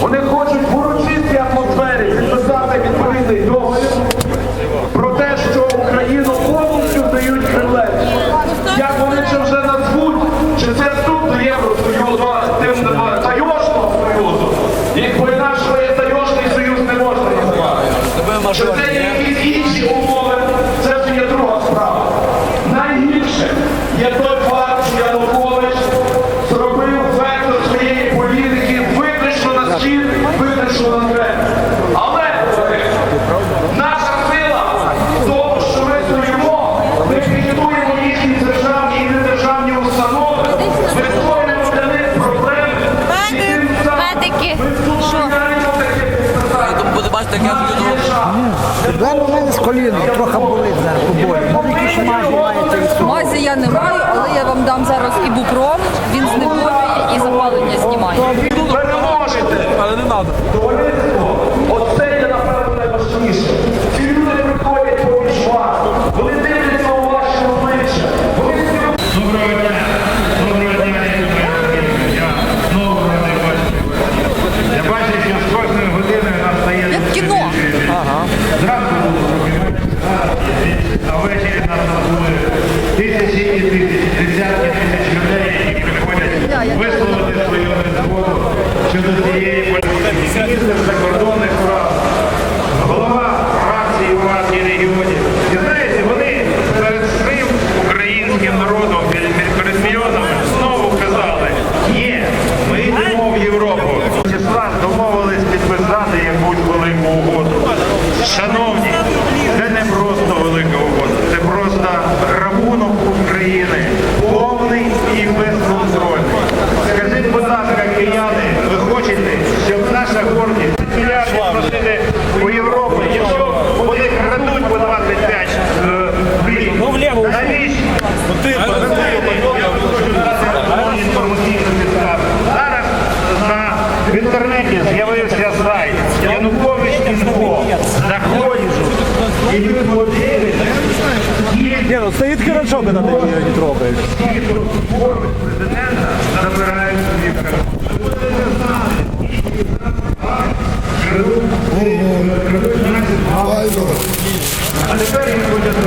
Вони хочуть бачите, як я Проблема в мене з коліном, трохи болить зараз поболі. Може, якісь мазі маєте і суп. Мазі я не маю, але я вам дам зараз і ібупром. Він знеболює і запалення знімає. Ви Переможете! але не треба. Шановні, це хорошо, когда ты ее не трогаешь. президента забирають. А тепер хочуть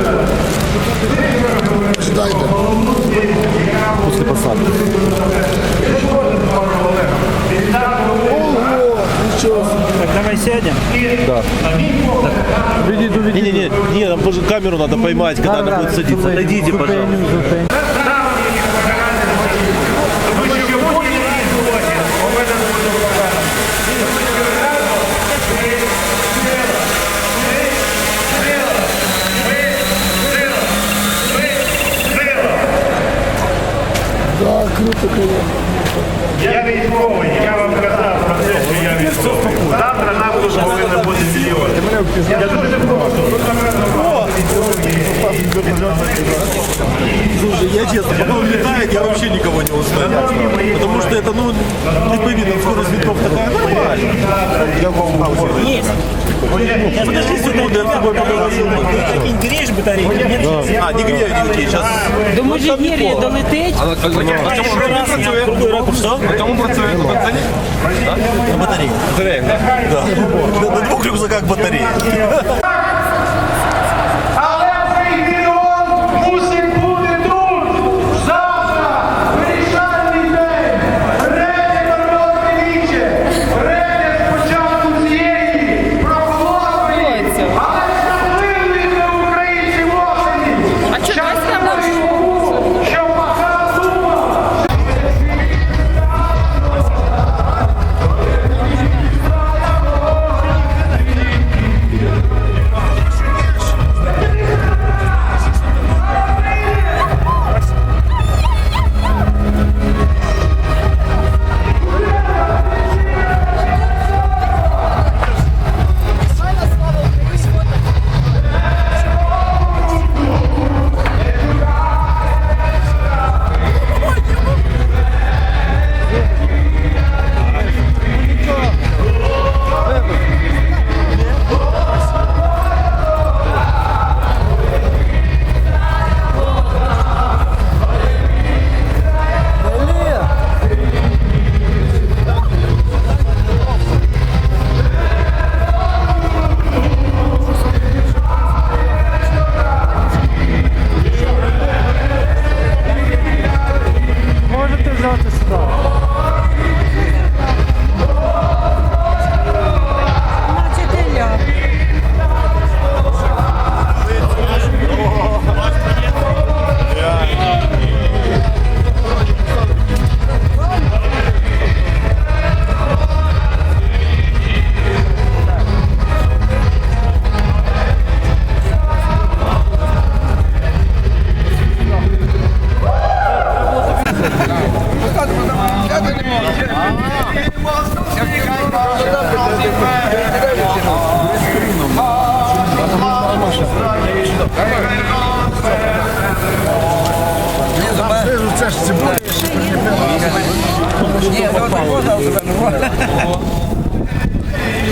После посадки. сядем? Да. Видите, веди. Не, не, не, не, нам тоже камеру надо поймать, когда она будет садиться. Найдите, пожалуйста. Да, круто, конечно. Я військовий, я мільйон. Я я честно, пока он летает, я вообще никого не узнаю. Потому что это, ну, ты повинен, скорость винтов такая нормальная. Я вам Есть. Подожди секунду, я с тобой поговорил. Ты греешь батарейки? Нет? А, не грею, не грею, сейчас. До Межигір'я долетить. А на чому він працює? Другой ракурс, что? На чому працює? На бензині? На батарее. Батарея, так? Да. На двух рюкзаках батареи.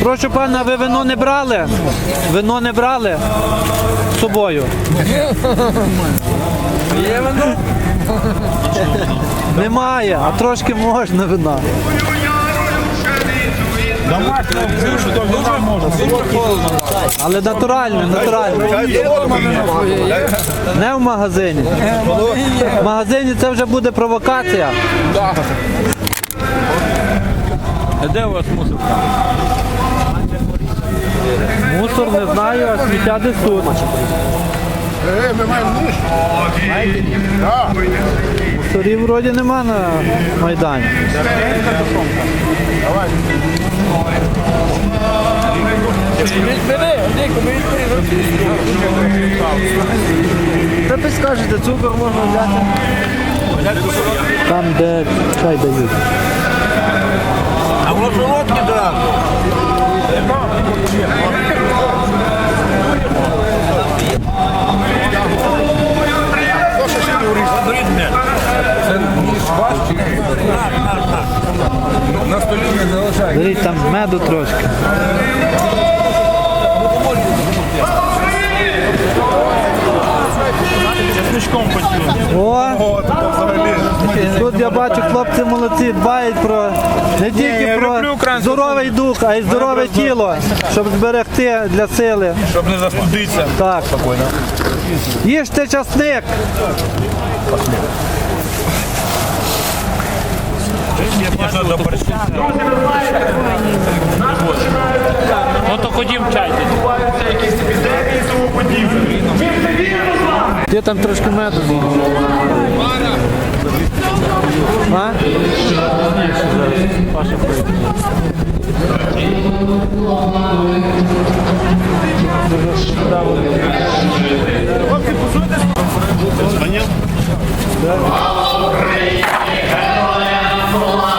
Прошу пана, ви вино не брали? Вино не брали з собою. Є вино? Немає, а трошки можна вина. Але натуральне, натуральне. Не в магазині. В магазині це вже буде провокація. Де у вас мусор? Мусор не знаю, а сміття десь тут. Мусорів вроді нема на Майдані. Що ви скажете, цукор можна взяти? Там, де чай дають. А воно солодке, да. На столі не залишай. Беріть там меду трошки. О, тут я бачу, хлопці молодці, дбають про не тільки про здоровий дух, а й здорове тіло, щоб зберегти для сили. Щоб не застудитися. Так. Їжте часник. Можна до борщу. Ну то ходім чай. відбуваються якісь епідемії і тому подібне. Ми все вірно з вами. Є там трошки меду. А? Не